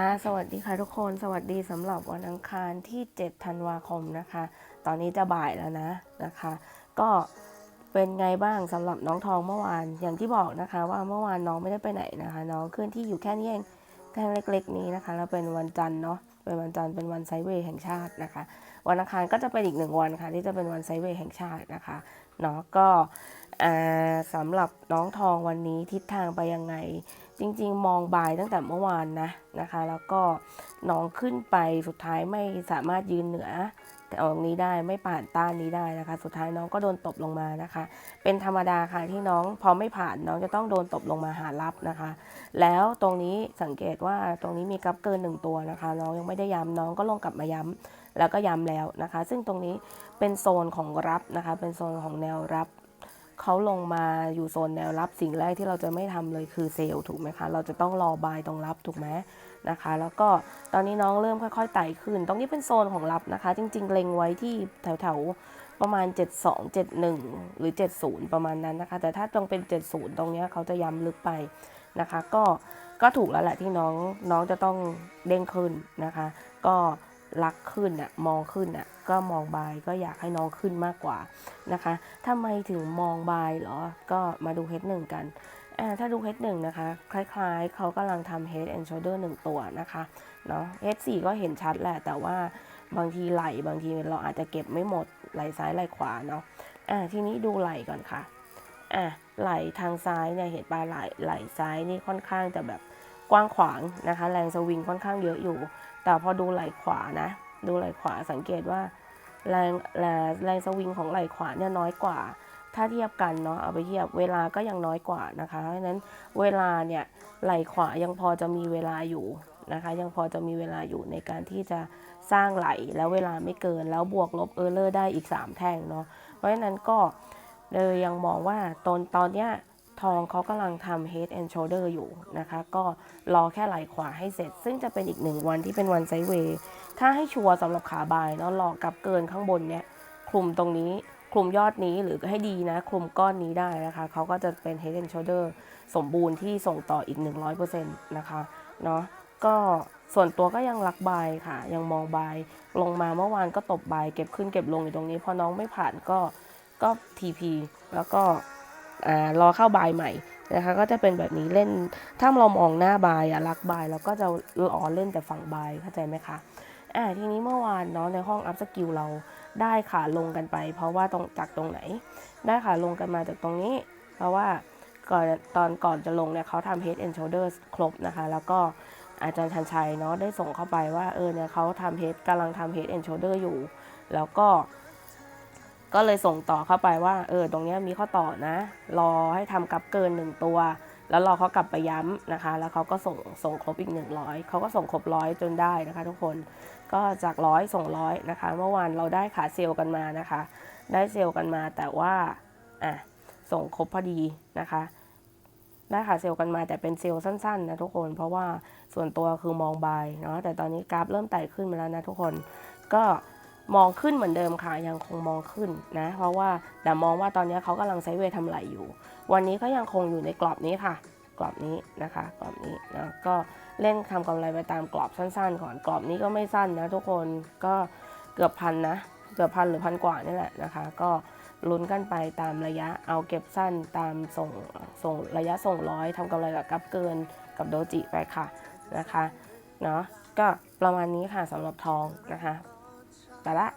ค่ะสวัสดีค่ะทุกคนสวัสดีสำหรับวันอังคารที่ 7 ธันวาคมนะคะ ตอนนี้จะบ่ายแล้วนะนะคะ ก็เป็นไงบ้างสำหรับน้องทองเมื่อวานอย่างที่บอกนะคะ ว่าเมื่อวานน้องไม่ได้ไปไหนนะคะ น้องเคลื่อนที่อยู่แค่นี้เองแค่เล็กๆนี้นะคะ แล้วเป็นวันจันทร์เนาะเป็นวันจันทร์เป็นวันไซเวย์แห่งชาตินะคะ วันอังคารก็จะเป็นอีกหนึ่งวันค่ะที่จะเป็นวันไซเวย์แห่งชาตินะคะเนาะก็ สำหรับน้องทองวันนี้ทิศทางไปยังไง จริง ๆ มองบายตั้งแต่เมื่อวานนะนะคะ แล้วก็น้องขึ้นไปสุดท้ายไม่สามารถยืนเหนือ แต่ตรงนี้ได้ไม่ผ่านต้านนี้ได้นะคะ สุดท้ายน้องก็โดนตบลงมานะคะ เป็นธรรมดาค่ะที่น้องพอไม่ผ่านน้องจะต้องโดนตบลงมาหารับนะคะ แล้วตรงนี้สังเกตว่าตรงนี้มีกราฟเกินหนึ่งตัวนะคะ น้องยังไม่ได้ย้ำน้องก็ลงกลับมาย้ำแล้วก็ย้ำแล้วนะคะ ซึ่งตรงนี้เป็นโซนของรับนะคะ เป็นโซนของแนวรับ เขาลงมาอยู่โซนแนวรับสิ่งแรกที่เราจะไม่ทำเลยคือเซลล์ถูกไหมคะ เราจะต้องรอบายตรงรับถูกไหมนะคะ แล้วก็ตอนนี้น้องเริ่มค่อยๆไต่ขึ้น ตรงนี้เป็นโซนของรับนะคะ จริง ๆ เล็งไว้ที่แถวๆประมาณ 72 71 หรือ 70 ประมาณนั้นนะคะ แต่ถ้าตรงเป็น 70 ตรงนี้เขาจะย้ำลึกไปนะคะ ก็ก็ถูกแล้วแหละที่น้องน้องจะต้องเด้งขึ้นนะคะ ก็ รักขึ้นอะมองขึ้นอะก็มองบายก็อยากให้น้องขึ้นมากกว่านะคะทำไมถึงมองบายเหรอ ก็มาดู H1 กันอ่าถ้าดู H1 นะคะ คล้ายๆ เขากำลังทำ Head and Shoulder 1ตัวนะคะเนาะ H4 ก็เห็นชัดแหละ แต่ว่าบางทีไหลบางทีเราอาจจะเก็บไม่หมดไหลซ้ายไหลขวาเนาะอ่าทีนี้ดูไหลก่อนค่ะอะไหลทางซ้ายเนี่ยเห็นปลาไหลไหลซ้ายนี่ค่อนข้างจะแบบ กว้างขวางนะคะ แรงสวิงค่อนข้างเยอะอยู่ แต่พอดูไหลขวานะ ดูไหลขวาสังเกตว่าแรงแรงแรงสวิงของไหล่ขวาเนี่ยน้อยกว่า ถ้าเทียบกันเนาะเอาไปเทียบเวลาก็ยังน้อยกว่านะคะเพราะฉะนั้นเวลาเนี่ยไหล่ขวายังพอจะมีเวลาอยู่นะคะยังพอจะมีเวลาอยู่ในการที่จะสร้างไหลแล้วเวลาไม่เกินแล้วบวกลบเออร์เลอร์ได้อีก 3 แท่งเนาะเพราะฉะนั้นก็เลยยังมองว่าตอนตอนเนี้ย ทองเขากำลังทำ head and shoulder อยู่นะคะ ก็รอแค่ไหลขวาให้เสร็จ ซึ่งจะเป็นอีกหนึ่งวันที่เป็นวันไซเวย์ ถ้าให้ชัวร์สำหรับขาบายเนาะรอกับเกินข้างบนเนี่ยคลุมตรงนี้คลุมยอดนี้หรือให้ดีนะคลุมก้อนนี้ได้นะคะ เขาก็จะเป็น head and shoulder สมบูรณ์ที่ส่งต่ออีก 100%นะคะเนาะก็ส่วนตัวก็ยังรักบายค่ะ ยังมองบายลงมาเมื่อวานก็ตบบายเก็บขึ้นเก็บลงอยู่ตรงนี้ พอน้องไม่ผ่านก็ก็ TP แล้วก็ รอเข้าบายใหม่นะคะก็จะเป็นแบบนี้เล่นถ้าเรามองหน้าบายอะรักบายเราก็จะรอเล่นแต่ฝั่งบายเข้าใจไหมคะอ่าทีนี้เมื่อวานเนาะในห้องอัพสกิลเราได้ขาลงกันไป เพราะว่าตรงจากตรงไหน ได้ขาลงกันมาจากตรงนี้ เพราะว่าก่อนตอนก่อนจะลงเนี่ยเขาทำ head and shoulders ครบนะคะ แล้วก็อาจารย์ชันชัยเนาะได้ส่งเข้าไปว่าเออเนี่ยเขาทำ head กำลังทำ head and shoulder อยู่ แล้วก็ ก็เลยส่งต่อเข้าไปว่า เออ ตรงนี้มีข้อต่อนะ รอให้ทำกับเกินหนึ่งตัว แล้วรอเขากลับไปย้ำนะคะ แล้วเขาก็ส่งส่งครบอีก 100เขาก็ส่งครบร้อยจนได้นะคะ ทุกคน ก็จากร้อยส่งร้อยนะคะ เมื่อวานเราได้ขาเซลล์กันมานะคะ ได้เซลล์กันมาแต่ว่า อะ ส่งครบพอดีนะคะได้ขาเซลล์กันมาแต่เป็นเซลล์สั้นๆนะทุกคน เพราะว่าส่วนตัวคือมองบายเนาะแต่ตอนนี้กราฟเริ่มไต่ขึ้นมาแล้วนะทุกคน ก็ มองขึ้นเหมือนเดิมค่ะ ยังคงมองขึ้นนะ เพราะว่าแต่มองว่าตอนนี้เขากำลังไซเวย์ทำไหลอยู่ วันนี้ก็ยังคงอยู่ในกรอบนี้ค่ะ กรอบนี้นะคะ กรอบนี้นะก็เล่นทำกำไรไปตามกรอบสั้นๆก่อนกรอบนี้ก็ไม่สั้นนะทุกคนก็เกือบพันนะเกือบพันหรือพันกว่านี่แหละนะคะ ก็ลุ้นกันไปตามระยะเอาเก็บสั้นตามส่งส่งระยะส่งร้อยทำกำไรกับกับเกินกับโดจิไปค่ะนะคะเนาะก็ประมาณนี้ค่ะสำหรับทองนะคะ ไปละ